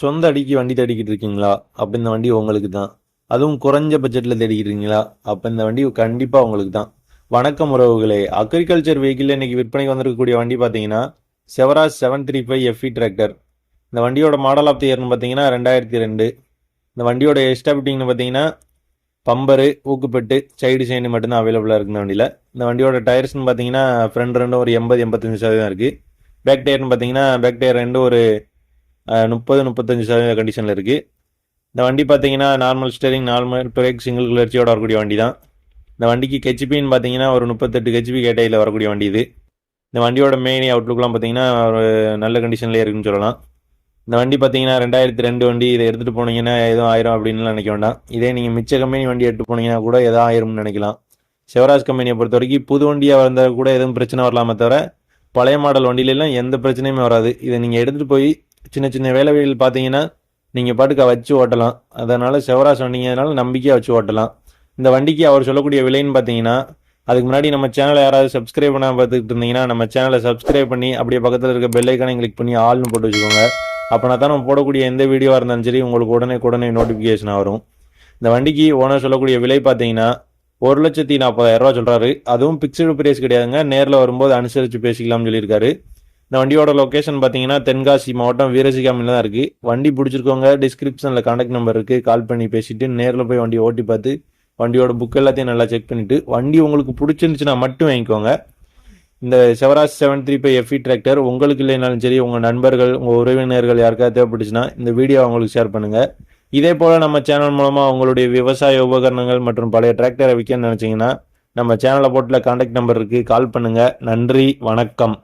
சொந்த அடிக்கு வண்டி தேடிக்கிட்டு இருக்கீங்களா? அப்போ இந்த வண்டி உங்களுக்கு தான். அதுவும் குறைஞ்ச பட்ஜெட்டில் தேடிக்கிட்டு இருக்கீங்களா? அப்போ இந்த வண்டி கண்டிப்பாக உங்களுக்கு தான். வணக்கம் உறவுகளே. அக்ரிகல்ச்சர் வெஹிக்கிள் இன்னைக்கு விற்பனைக்கு வந்திருக்கக்கூடிய வண்டி பார்த்தீங்கன்னா Swaraj seven three five FE tractor இந்த வண்டியோட மாடல் ஆஃப் தி இயர்னு பார்த்தீங்கன்னா ரெண்டாயிரத்தி ரெண்டு. இந்த வண்டியோட எஸ்டாபிட்டிங்னு பார்த்தீங்கன்னா பம்பரு ஊக்குப்பெட்டு சைடு செயின் மட்டும்தான் அவைலபிளாக இருக்குது இந்த வண்டியில். இந்த வண்டியோட டயர்ஸ்னு பார்த்தீங்கன்னா ஃப்ரண்ட் ரெண்டும் ஒரு எண்பது எண்பத்தஞ்சு சதவீதம் இருக்குது பேக் டயர்னு பார்த்தீங்கன்னா பேக் டயர் ரெண்டும் ஒரு முப்பது முப்பத்தஞ்சு சதவீத கண்டிஷனில் இருக்குது இந்த வண்டி பார்த்தீங்கன்னா normal steering normal brake single கிளர்ச்சியோட வரக்கூடிய வண்டி தான். இந்த வண்டிக்கு கெச்பின்னு பார்த்தீங்கன்னா ஒரு முப்பத்தெட்டு கெச்பி கேட்டையில் வரக்கூடிய வண்டி இது. இந்த வண்டியோட மெயின் அவுட்லுக்லாம் பார்த்தீங்கன்னா ஒரு நல்ல கண்டிஷன்லேயே இருக்குன்னு சொல்லலாம். இந்த வண்டி பார்த்தீங்கன்னா ரெண்டாயிரத்தி ரெண்டு வண்டி இதை எடுத்துகிட்டு போனீங்கன்னா எதுவும் ஆயிரம் அப்படின்லாம் நினைக்க வேண்டாம். இதே நீங்கள் மிச்ச கம்பெனி வண்டி எடுத்து போனீங்கன்னா கூட எதோ ஆயிரும்னு நினைக்கலாம். சிவராஜ் கம்பெனியை பொறுத்த வரைக்கும் புது வண்டியாக வந்தால் கூட எதுவும் பிரச்சனை வரலாமே தவிர பழைய மாடல் வண்டியிலலாம் எந்த பிரச்சனையுமே வராது. இதை நீங்கள் எடுத்துகிட்டு போய் சின்ன சின்ன வேலைகள் பார்த்தீங்கன்னா நீங்கள் பாட்டுக்கு வச்சு ஓட்டலாம். அதனால் சிவராஜ் வண்டிங்கிறதுனால நம்பிக்கையாக வச்சு ஓட்டலாம். இந்த வண்டிக்கு அவர் சொல்லக்கூடிய விலைன்னு பார்த்தீங்கன்னா அதுக்கு முன்னாடி நம்ம சேனலை யாராவது சப்ஸ்கிரைப் பண்ணாமல் பார்த்துக்கிட்டு இருந்தீங்கன்னா நம்ம சேனலை சப்ஸ்கிரைப் பண்ணி அப்படியே பக்கத்தில் இருக்க பெல் கிளிக் பண்ணி ஆள்னு போட்டு வச்சுக்கோங்க. அப்போனா தான் நம்ம போடக்கூடிய எந்த வீடியோவாக இருந்தாலும் சரி உங்களுக்கு உடனே உடனே நோட்டிஃபிகேஷன் வரும். இந்த வண்டிக்கு ஓனர் சொல்லக்கூடிய விலை பார்த்தீங்கன்னா ஒரு லட்சத்தி நாற்பதாயிரம் ரூபா சொல்கிறாரு அதுவும் பிக்சடு பிரைஸ் கிடையாதுங்க. நேரில் வரும்போது அனுசரித்து பேசிக்கலாம்னு சொல்லியிருக்காரு. இந்த வண்டியோட லொக்கேஷன் பார்த்தீங்கன்னா தென்காசி மாவட்டம் வீரசிகாமில் தான் இருக்குது வண்டி பிடிச்சிருக்கவங்க டிஸ்கிரிப்ஷனில் கான்டாக்ட் நம்பர் இருக்குது கால் பண்ணி பேசிட்டு நேரில் போய் வண்டி ஓட்டி பார்த்து வண்டியோட புக் எல்லாத்தையும் நல்லா செக் பண்ணிவிட்டு வண்டி உங்களுக்கு பிடிச்சிருந்துச்சுன்னா மட்டும் வாங்கிக்கோங்க. இந்த Swaraj seven three five FE tractor உங்களுக்கு இல்லைனாலும் சரி உங்கள் நண்பர்கள் உங்கள் உறவினர்கள் யாருக்காவது தேவைப்பட்டுச்சுன்னா இந்த வீடியோ அவங்களுக்கு ஷேர் பண்ணுங்கள் இதே போல் நம்ம சேனல் மூலமாக உங்களுடைய விவசாய உபகரணங்கள் மற்றும் பழைய டிராக்டரை விற்கணும்னு நினச்சிங்கன்னா நம்ம சேனலை போட்டில் கான்டாக்ட் நம்பர் இருக்குது கால் பண்ணுங்கள் நன்றி. வணக்கம்.